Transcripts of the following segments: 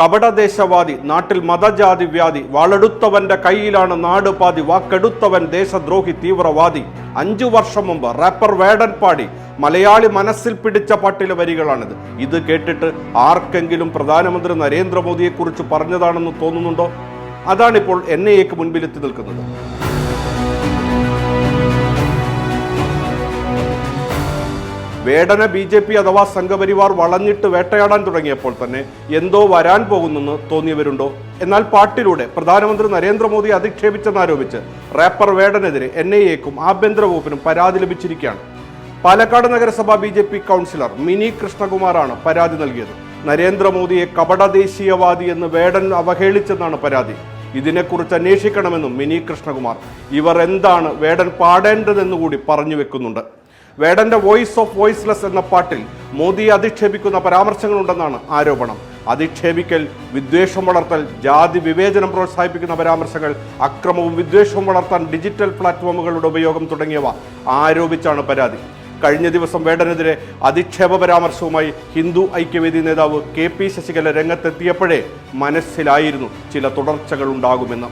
കപടദേശവാദി നാട്ടിൽ മതജാതി വ്യാധി വാളെടുത്തവന്റെ കയ്യിലാണ് നാട് പാതി വാക്കെടുത്തവൻ ദേശദ്രോഹി തീവ്രവാദി. അഞ്ചു വർഷം മുമ്പ് റാപ്പർ വേടൻ പാടി മലയാളി മനസ്സിൽ പിടിച്ച പാട്ടിലെ വരികളാണിത്. ഇത് കേട്ടിട്ട് ആർക്കെങ്കിലും പ്രധാനമന്ത്രി നരേന്ദ്രമോദിയെ കുറിച്ച് പറഞ്ഞതാണെന്ന് തോന്നുന്നുണ്ടോ? അതാണിപ്പോൾ എൻ ഐ എക്ക് മുൻപിലെത്തി നിൽക്കുന്നത്. വേടന ബി ജെ പി അഥവാ സംഘപരിവാർ വളഞ്ഞിട്ട് വേട്ടയാടാൻ തുടങ്ങിയപ്പോൾ തന്നെ എന്തോ വരാൻ പോകുന്നെന്ന് തോന്നിയവരുണ്ടോ? എന്നാൽ പാട്ടിലൂടെ പ്രധാനമന്ത്രി നരേന്ദ്രമോദി അധിക്ഷേപിച്ചെന്നാരോപിച്ച് റാപ്പർ വേടനെതിരെ എൻ ഐ എക്കും ആഭ്യന്തര വകുപ്പിനും പരാതി ലഭിച്ചിരിക്കുകയാണ്. പാലക്കാട് നഗരസഭാ B J P councillor Mini കൃഷ്ണകുമാറാണ് പരാതി നൽകിയത്. നരേന്ദ്രമോദിയെ കപട ദേശീയവാദി എന്ന് വേടൻ അവഹേളിച്ചെന്നാണ് പരാതി. ഇതിനെക്കുറിച്ച് അന്വേഷിക്കണമെന്നും മിനി കൃഷ്ണകുമാർ. ഇവർ എന്താണ് വേടൻ പാടേണ്ടതെന്നുകൂടി പറഞ്ഞു വെക്കുന്നുണ്ട്. വേടന്റെ വോയിസ് ഓഫ് വോയിസ്ലെസ് എന്ന പാട്ടിൽ മോദിയെ അധിക്ഷേപിക്കുന്ന പരാമർശങ്ങളുണ്ടെന്നാണ് ആരോപണം. അധിക്ഷേപിക്കൽ വിദ്വേഷം വളർത്തൽ ജാതി വിവേചനം പ്രോത്സാഹിപ്പിക്കുന്ന പരാമർശങ്ങൾ അക്രമവും വിദ്വേഷവും വളർത്താൻ ഡിജിറ്റൽ പ്ലാറ്റ്ഫോമുകളുടെ ഉപയോഗം തുടങ്ങിയവ ആരോപിച്ചാണ് പരാതി. കഴിഞ്ഞ ദിവസം വേടനെതിരെ അധിക്ഷേപ പരാമർശവുമായി ഹിന്ദു ഐക്യവേദി നേതാവ് കെ പി ശശികല രംഗത്തെത്തിയപ്പോഴേ മനസ്സിലായിരുന്നു ചില തുടർച്ചകൾ ഉണ്ടാകുമെന്ന്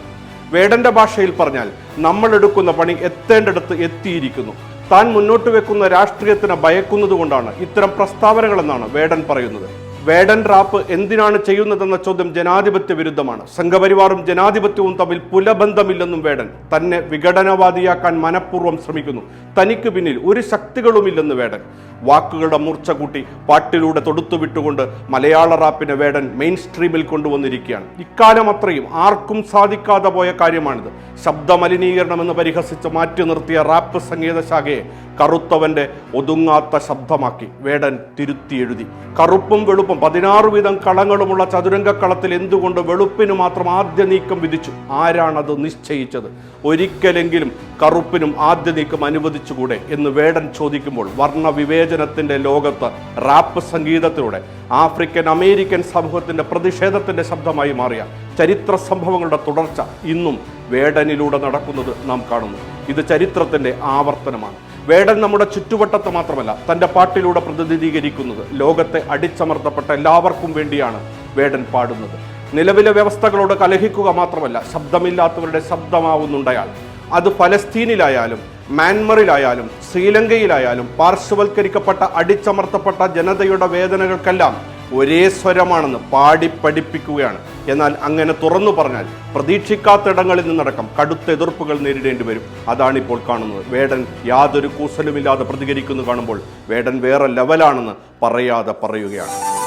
വേടന്റെ ഭാഷയിൽ പറഞ്ഞാൽ നമ്മൾ എടുക്കുന്ന പണി എത്തേണ്ടടുത്ത് എത്തിയിരിക്കുന്നു. താൻ മുന്നോട്ട് വെക്കുന്ന രാഷ്ട്രീയത്തിന് ഭയക്കുന്നതുകൊണ്ടാണ് ഇത്തരം പ്രസ്താവനകളെന്നാണ് വേടൻ പറയുന്നത്. വേടൻ റാപ്പ് എന്തിനാണ് ചെയ്യുന്നതെന്ന ചോദ്യം ജനാധിപത്യ വിരുദ്ധമാണ്. സംഘപരിവാറും ജനാധിപത്യവും തമ്മിൽ പുലബന്ധമില്ലെന്നും വേടൻ തന്നെ വിഘടനവാദിയാക്കാൻ മനഃപൂർവം ശ്രമിക്കുന്നു. തനിക്ക് പിന്നിൽ ഒരു ശക്തികളുമില്ലെന്ന് വേടൻ. വാക്കുകളുടെ മൂർച്ച കൂട്ടി പാട്ടിലൂടെ തൊടുത്തുവിട്ടുകൊണ്ട് മലയാള റാപ്പിനെ വേടൻ മെയിൻ സ്ട്രീമിൽ കൊണ്ടുവന്നിരിക്കുകയാണ്. ഇക്കാലം അത്രയും ആർക്കും സാധിക്കാതെ പോയ കാര്യമാണിത്. ശബ്ദമലിനീകരണം എന്ന് പരിഹസിച്ച് മാറ്റി നിർത്തിയ റാപ്പ് സംഗീതശാഖയെ കറുത്തവന്റെ ഒതുങ്ങാത്ത ശബ്ദമാക്കി വേടൻ തിരുത്തി എഴുതി. കറുപ്പും വെളുപ്പും പതിനാറ് വീതം കളങ്ങളുമുള്ള ചതുരംഗക്കളത്തിൽ എന്തുകൊണ്ട് വെളുപ്പിന് മാത്രം ആദ്യ നീക്കം വിധിച്ചു? ആരാണത് നിശ്ചയിച്ചത്? ഒരിക്കലെങ്കിലും കറുപ്പിനും ആദ്യ നീക്കം അനുവദിച്ചുകൂടെ? എന്ന് വേടൻ ചോദിക്കുമ്പോൾ വർണ വിവേചനത്തിന്റെ ലോകത്ത് റാപ്പ് സംഗീതത്തിലൂടെ ആഫ്രിക്കൻ അമേരിക്കൻ സമൂഹത്തിന്റെ പ്രതിഷേധത്തിന്റെ ശബ്ദമായി മാറിയ ചരിത്ര സംഭവങ്ങളുടെ തുടർച്ച ഇന്നും വേടനിലൂടെ നടക്കുന്നത് നാം കാണുന്നു. ഇത് ചരിത്രത്തിന്റെ ആവർത്തനമാണ്. വേടൻ നമ്മുടെ ചുറ്റുവട്ടത്ത് മാത്രമല്ല തന്റെ പാട്ടിലൂടെ പ്രതിനിധീകരിക്കുന്നത് ലോകത്തെ അടിച്ചമർത്തപ്പെട്ട എല്ലാവർക്കും വേണ്ടിയാണ് വേടൻ പാടുന്നത്. നിലവിലെ വ്യവസ്ഥകളോട് കലഹിക്കുക മാത്രമല്ല ശബ്ദമില്ലാത്തവരുടെ ശബ്ദമാവുന്നുണ്ടയാൾ. അത് ഫലസ്തീനിലായാലും മ്യാൻമറിലായാലും ശ്രീലങ്കയിലായാലും പാർശ്വവൽക്കരിക്കപ്പെട്ട അടിച്ചമർത്തപ്പെട്ട ജനതയുടെ വേദനകൾക്കെല്ലാം ഒരേ സ്വരമാണെന്ന് പാടി പഠിപ്പിക്കുകയാണ്. എന്നാൽ അങ്ങനെ തുറന്നു പറഞ്ഞാൽ പ്രതീക്ഷിക്കാത്തിടങ്ങളിൽ നിന്നടക്കം കടുത്ത എതിർപ്പുകൾ നേരിടേണ്ടി വരും. അതാണിപ്പോൾ കാണുന്നത്. വേടൻ യാതൊരു കൂസലുമില്ലാതെ പ്രതികരിക്കുന്നു കാണുമ്പോൾ വേടൻ വേറെ ലെവലാണെന്ന് പറയാതെ പറയുകയാണ്.